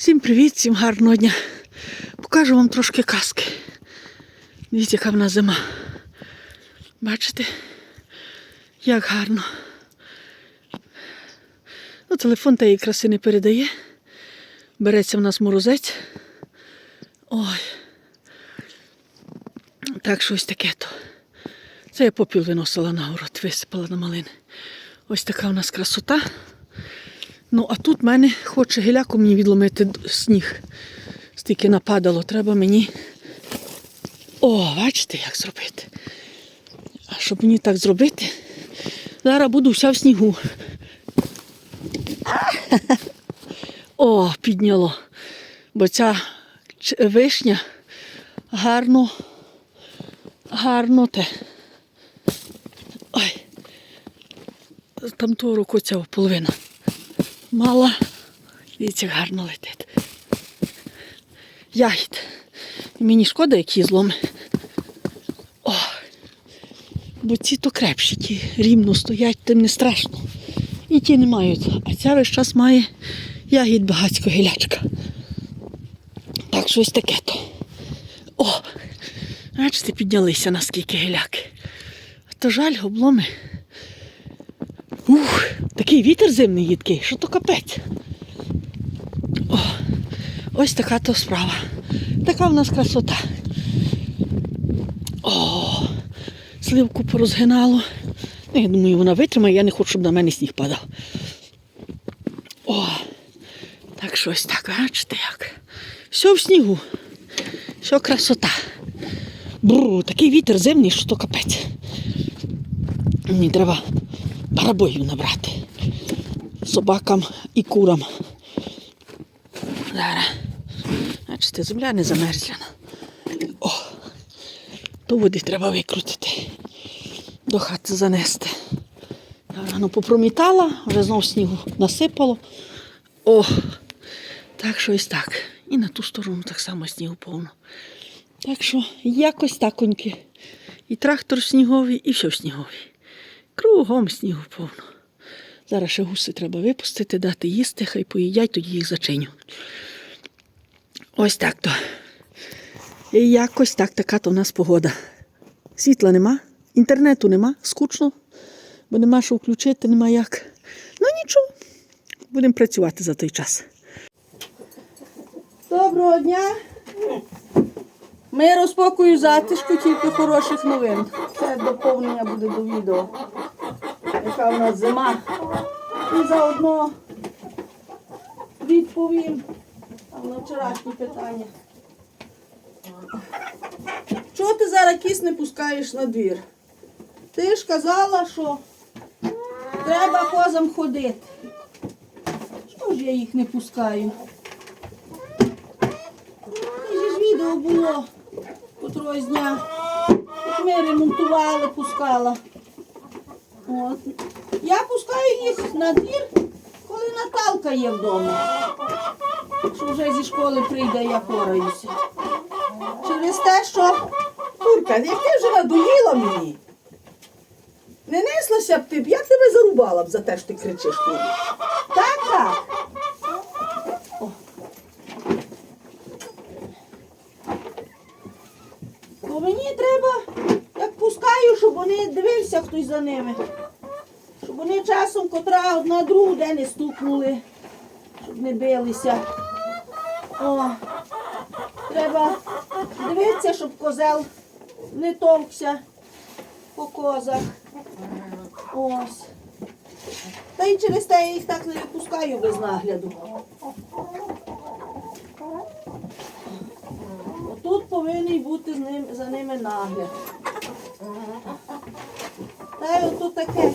Всім привіт, всім гарного дня. Покажу вам трошки казки. Дивіться, яка в нас зима. Бачите, як гарно. Ну, телефон тієї краси не передає. Береться в нас морозець. Ой. Так, щось таке то. Це я попіл виносила на город, висипала на малини. Ось така у нас красота. Ну, а тут мене хоче гіляку мені відломити сніг. Стільки нападало, треба мені. О, бачите, як зробити. А щоб мені так зробити, зараз буду вся в снігу. О, підняло. Бо ця вишня гарно, гарно те. Ой. Там того року ця половина мала. Дивіться, гарно летить. Ягід. Мені шкода, які зломи. О, бо ці то крепші, ті рівно стоять, тим не страшно. І ті не мають. А ця весь час має ягід багацько гілячка. Так, щось таке то. О! Бачите, піднялися наскільки гіляки. А то жаль, обломи. Ух, такий вітер зимний їдкий, що то капець. О, ось така то справа. Така в нас красота. О, сливку порозгинало. Ну, Я думаю, вона витримає, я не хочу, щоб на мене сніг падав. О, так щось так, бачите як. Все в снігу. Все красота. Бру, такий вітер зимний, що то капець. Мені треба барабоїв набрати. Собакам і курам. Бачите, земля не замерзляна. О, то води треба викрутити. До хати занести. Рано попромітала, вже знов снігу насипало. О, так що ось так. І на ту сторону так само снігу повно. Так що якось таконьки. І трактор сніговий, і все сніговий. Кругом снігу повно. Зараз ще гуси треба випустити, дати їсти, хай поїдять, тоді їх зачиню. Ось так то. І якось так така то в нас погода. Світла нема, інтернету нема, скучно, бо нема що включити, нема як. Ну нічого, будемо працювати за той час. Доброго дня. Миру, спокою, затишку, тільки хороших новин. Це доповнення буде до відео. Яка в нас зима. І заодно відповім на вчорашні питання. Чого ти зараз кіс не пускаєш на двір? Ти ж казала, що треба козам ходити. Що ж я їх не пускаю? І ж відео було котрогось дня. Ми ремонтували, пускала. Я пускаю їх на двір, коли Наталка є вдома. Що вже зі школи прийде, я пораюся. Через те, що Турка, як ти вже надоїла мені. Не неслася б ти б, я тебе зарубала б за те, що ти кричиш мені. Так, так. О. Бо мені треба, як пускаю, щоб вони дивився хтось за ними. Щоб вони часом котра одна другу де не стукнули, щоб не билися. О, треба дивитися, щоб козел не товкся по козах. Ось. Та й через те я їх так не відпускаю без нагляду. Тут повинен бути за ними нагляд. Й отут таке.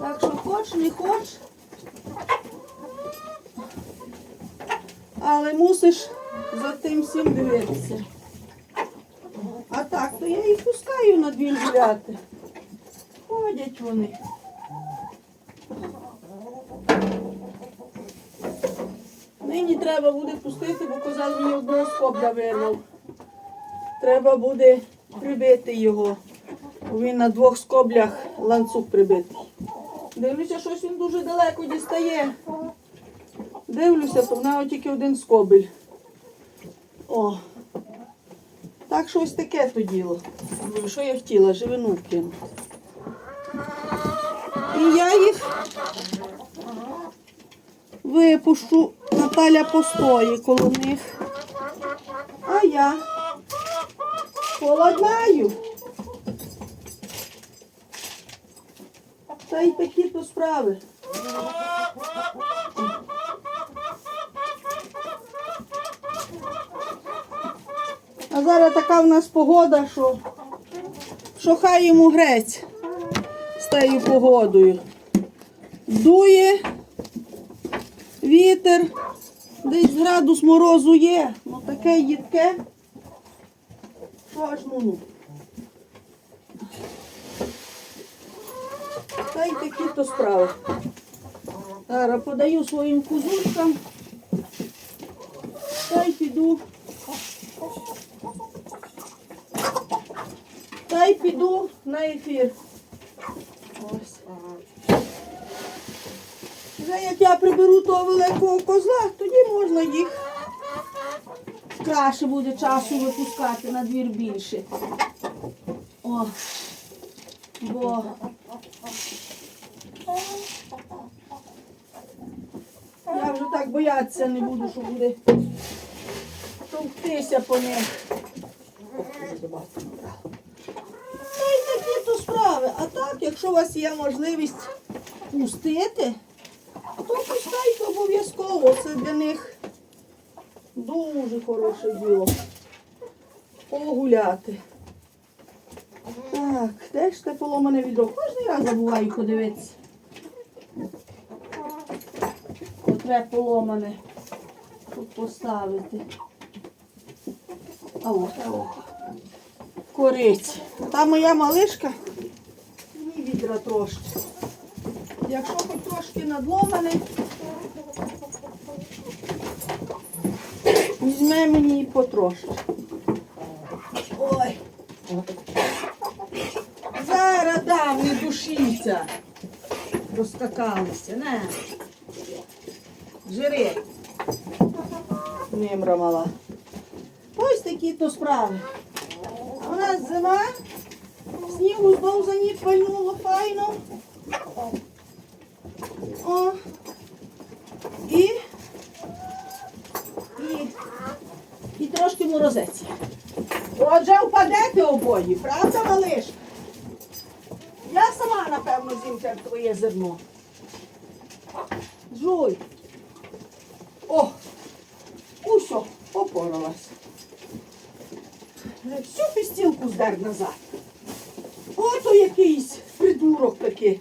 Так що хоч, не хоч. Але мусиш за тим всім дивитися. А так, то я їх пускаю на двір гуляти. Ходять вони. Нині треба буде пустити, бо козел мені одного скобля вирвав. Треба буде прибити його. Він на двох скоблях ланцюг прибитий. Дивлюся, щось він дуже далеко дістає. Дивлюся, то в нього тільки один скобель. О. Так щось таке то діло. Що я хотіла? Живину вкинути. І я їх випущу. Наталя постоє коло них. А я холоднаю. Та й такі то справи. А зараз така в нас погода, що, що хай йому грець з тією погодою. Дує, вітер, десь градус морозу є, ну таке їдке, що аж ну ну. Та й такі то справи. Зараз подаю своїм кузулькам. Та й піду. Та й піду на ефір. Ось. Вже як я приберу того великого козла, тоді можна їх краще буде часу випускати на двір більше. О. Бо я вже так боятися не буду, що буде товктися по них. Та й такі то справи. А так, якщо у вас є можливість пустити, то пускайте обов'язково. Це для них дуже хороше діло. Погуляти. Так, де ж те поломане відро? Кожний раз забуваю подивитися. Отре поломане. Тут поставити. А от, а. Кориць. Та моя малишка мені відра трошки. Якщо хоч трошки надломане, візьме мені і потрошки. Ой. Зараз дам, не душіться. Розкакалися, не. Жири. Мімра мала. Ось такі то справи. У нас зима. Снігу знов за ніч пальнуло файно. О. І, і, і трошки морозець. Отже, обоє, правда, малиш? Я сама, напевно, з'їм те твоє зерно. Жуй. О, усьо, попоралась. Вже Всю пістілку здер назад. Ото якийсь придурок такий.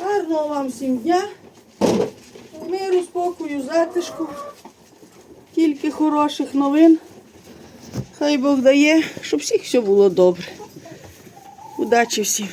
Гарного вам всім дня. Миру, спокою, затишку. Тільки хороших новин. Хай Бог дає, щоб всіх все було добре. Удачі всім!